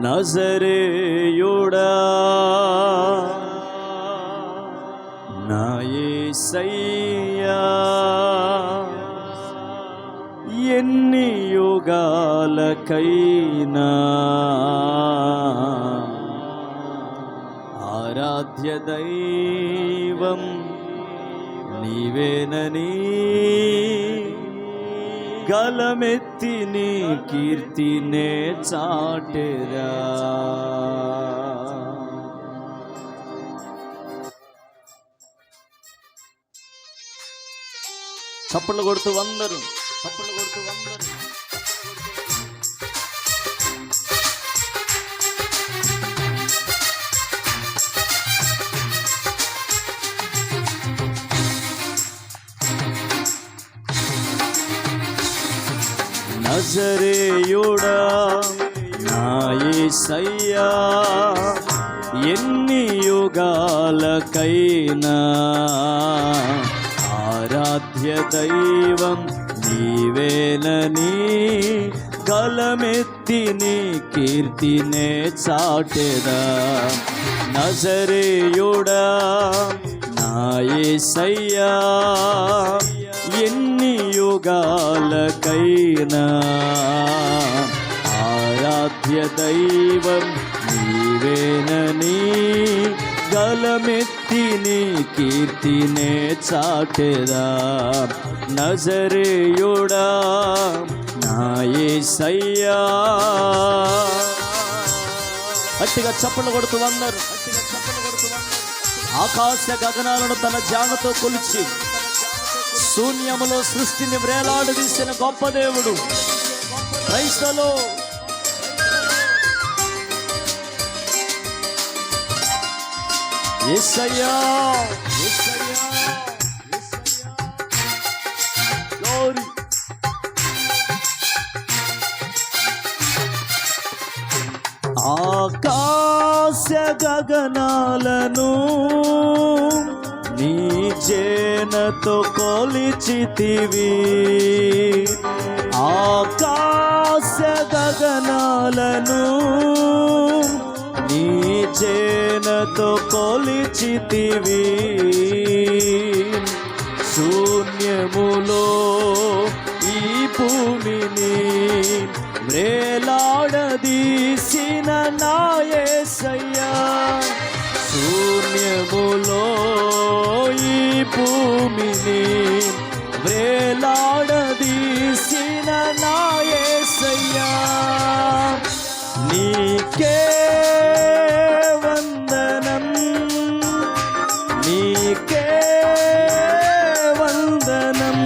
నజరేయుడా నా యేసయ్యా ఎన్ని యుగాలకైనా ఆరాధ్య దైవం నీవేనని గలమెత్తి నీ కీర్తినే చాటెరా. చప్పట్లు కొడుతూ అందరూ చప్పట్లు కొడుతూ అందరూ నజరేయుడా నా యేసయ్యా ఎన్ని యుగాలకైనా ఆరాధ్య దైవం నీవేనని గలమెత్తి నీ కీర్తినే చాటెదా నజరేయుడా నా యేసయ్యా ఎన్ని యుగాలకైనా. ఆరాధ్య దైవం నీవేనని గలమెత్తి నీ కీర్తినే చాటెదా నజరేయుడా నాయే సయ్యా. అట్టిగా చప్పలు కొడుతూ అందరు. ఆకాశ గగనాలను తన జానతో కొలిచి శూన్యములో సృష్టిని వేలాడదీసిన గొప్ప దేవుడు. క్రైస్తలో ఆకాశ గగనాలను నీ చేనతో కొలిచితివి. ఆకాశ గగనాలను నీ చేనతో కొలిచితివి. శూన్యములో ఈ భూమిని వ్రేలాడదీసిన నాయసయ్యా భూమిని వ్రేలాడదీసిన నాయసయ్యా. నీకే వందనం నీకే వందనం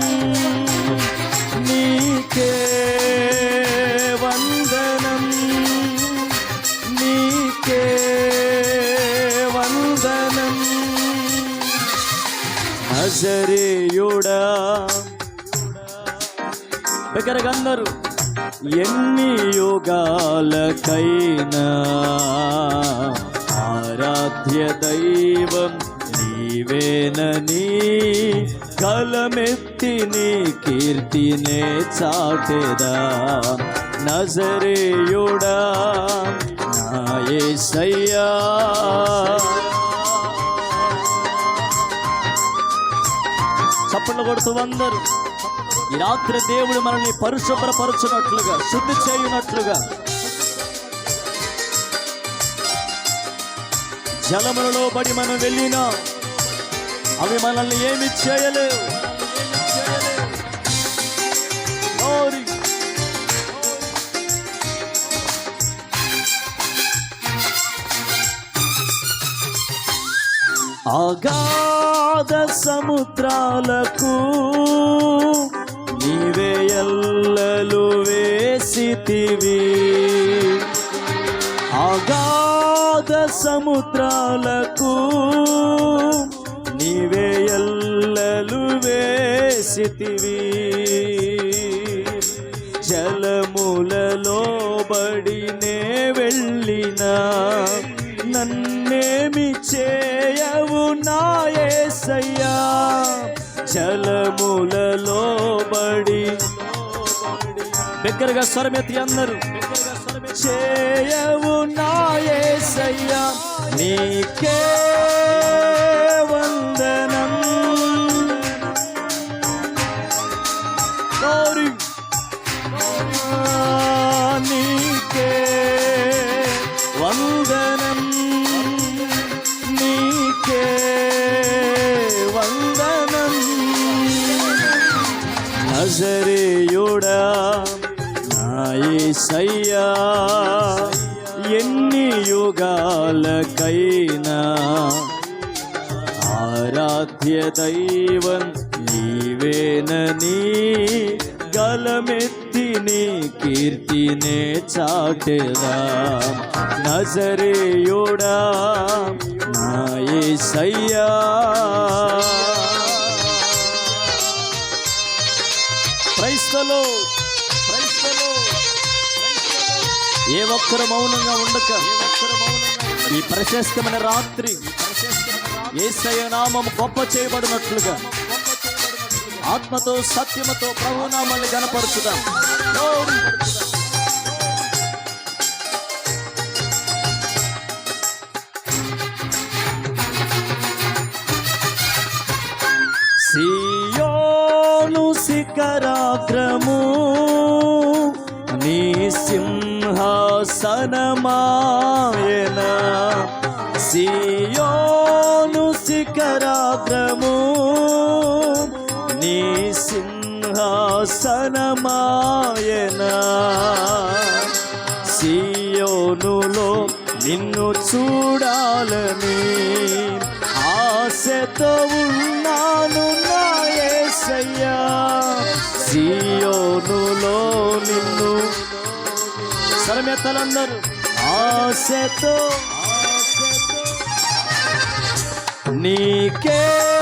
నీకే వందనం నీకే వందనం. హజరేయుడా దగ్గరగా అందరూ ఎన్ని యోగాలకైనా ఆరాధ్య దైవం నీవేనని కలమెత్తి నీ కీర్తినే చాటెదా. నజరేయుడా నా సయ్యా చప్పట్లు కొడుతూ అందరూ ఈ రాత్రి దేవుడు మనల్ని పరిశుభ్రపరచునట్లుగా శుద్ధి చేయునట్లుగా జలములలో పడి మనం వెళ్ళినా అవి మనల్ని ఏమి చేయలేవు. అగాధ సముద్రాలకు నీవే ఎల్లలు వేసితివి. అగాధ సముద్రాలకు నీవే ఎల్లలు వేసితివి. జలములలో బడినే వెళ్ళినా నన్నేమి చేయవు నాయసయ్యా. జలములలో బడి బిగ్గరగా స్వరమెత్తి అందరు. చేయవు నాయసయ్యా. నీకే నజరేయుడా నాయసయ్యా ఎన్ని యుగాలకైనా ఆరాధ్య దైవం నీవేనని గలమెత్తి నీ కీర్తినే చాటెదా. నజరేయుడా నాయసయ్యా క్రైస్తలో ఏ ఒక్కరు మౌనంగా ఉండక ఈ ప్రశస్తమైన రాత్రి ఏసయ నామం గొప్ప చేయబడినట్లుగా ఆత్మతో సత్యముతో ప్రభునామాన్ని గనపరుచుదాం శిఖరాగ్రము నీ సింహాసనమాయన సియోను శిఖరాగ్రము. నీ సింహాసనమాయన సియోనులో నిన్ను చూడాలని ఆశతో ఉన్నాను నా యేసయ్యా నిన్ను సరమెత్తలందరూ. ఆశతో. నీకే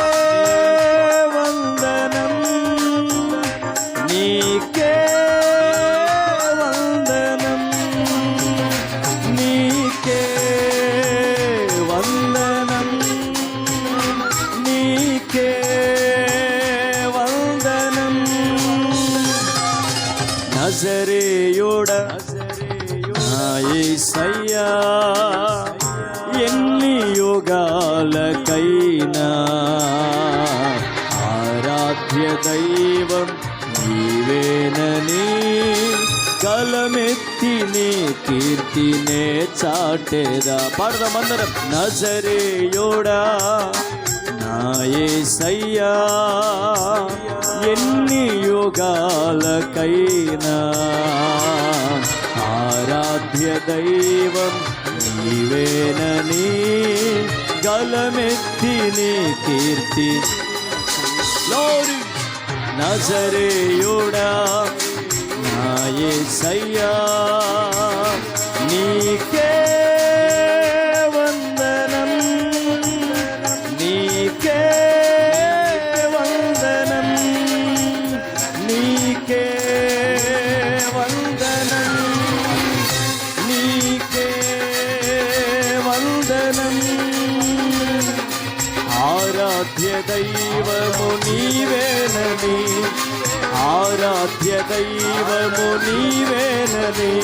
ఏసయ్యా ఎన్ని యోగాలకైనా ఆరాధ్య దైవం నీవేనని కలమెత్తి నీ కీర్తినే చాటేదా. పాడదామందరం నజరేయోడా నాయసయ్యా ఎన్ని యోగాలకైనా ఆరాధ్య దైవం నీవేనని గలమెత్తి నీ కీర్తి. లోరి నజరేయుడా నాయసయ్యా నీకే ఆరాధ్య దైవము నీవేనని ఆరాధ్య దైవము నీవేనని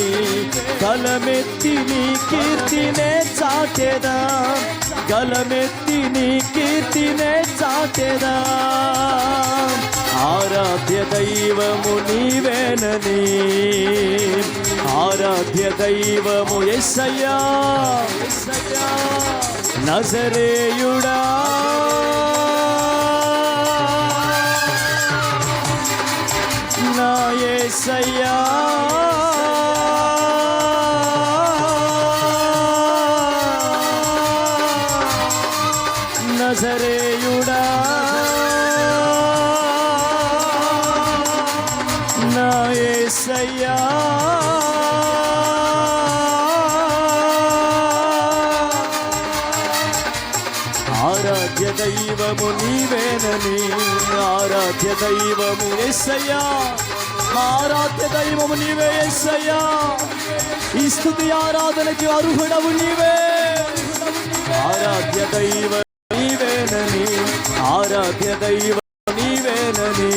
కలమెత్తి నీ కీర్తినే చాటెదా. కలమెత్తి నీ కీర్తినే చాటెదా. ఆరాధ్య దైవము నీవేనని. ఆరాధ్య దైవము ఎస్సయ్యా నజరేయుడా. నా ఎస్సయ్యా నజరేయుడా. దైవము నీవేనని ఆరాధ్య దైవము ఎస్సయ్యా ఆరాధ్య దైవము నీవే ఎస్సయ్యా ఈ స్థుతి ఆరాధనకి అర్హుడవు నీవే. ఆరాధ్య దైవ నీవేనని ఆరాధ్య దైవ నీవేనని.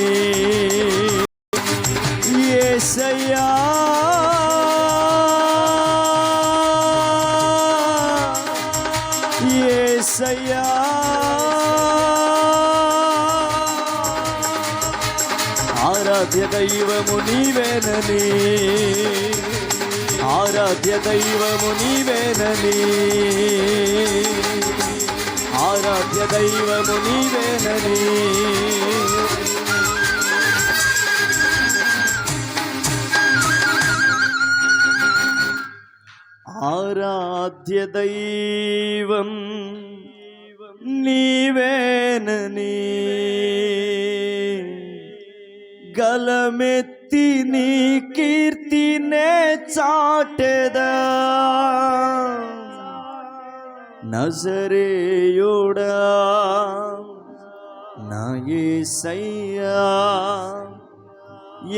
ఎస్సయ్యా ఎస్సయ్యా ఆరాధ్య దైవము నీవేనని ఆరాధ్య దైవము నీవేనని ఆరాధ్య దైవము నీవేనని ఆరాధ్య దైవం నీవే గలమెత్తి నీ కీర్తినే చాటెదా నజరేయుడా నాయసయ్యా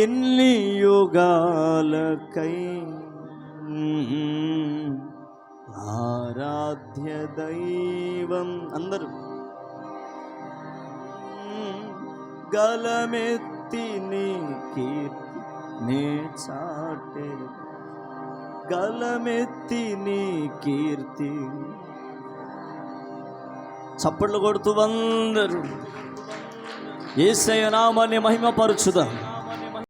ఎన్ని యుగాలకై ఆరాధ్య దైవం అందరూ గలమెత్తి నీ కీర్తి నే చాటే గలమెత్తి నీ కీర్తి. చప్పట్లు కొడుతూ అందరూ ఏసయ నామాన్ని మహిమపరచుదాం.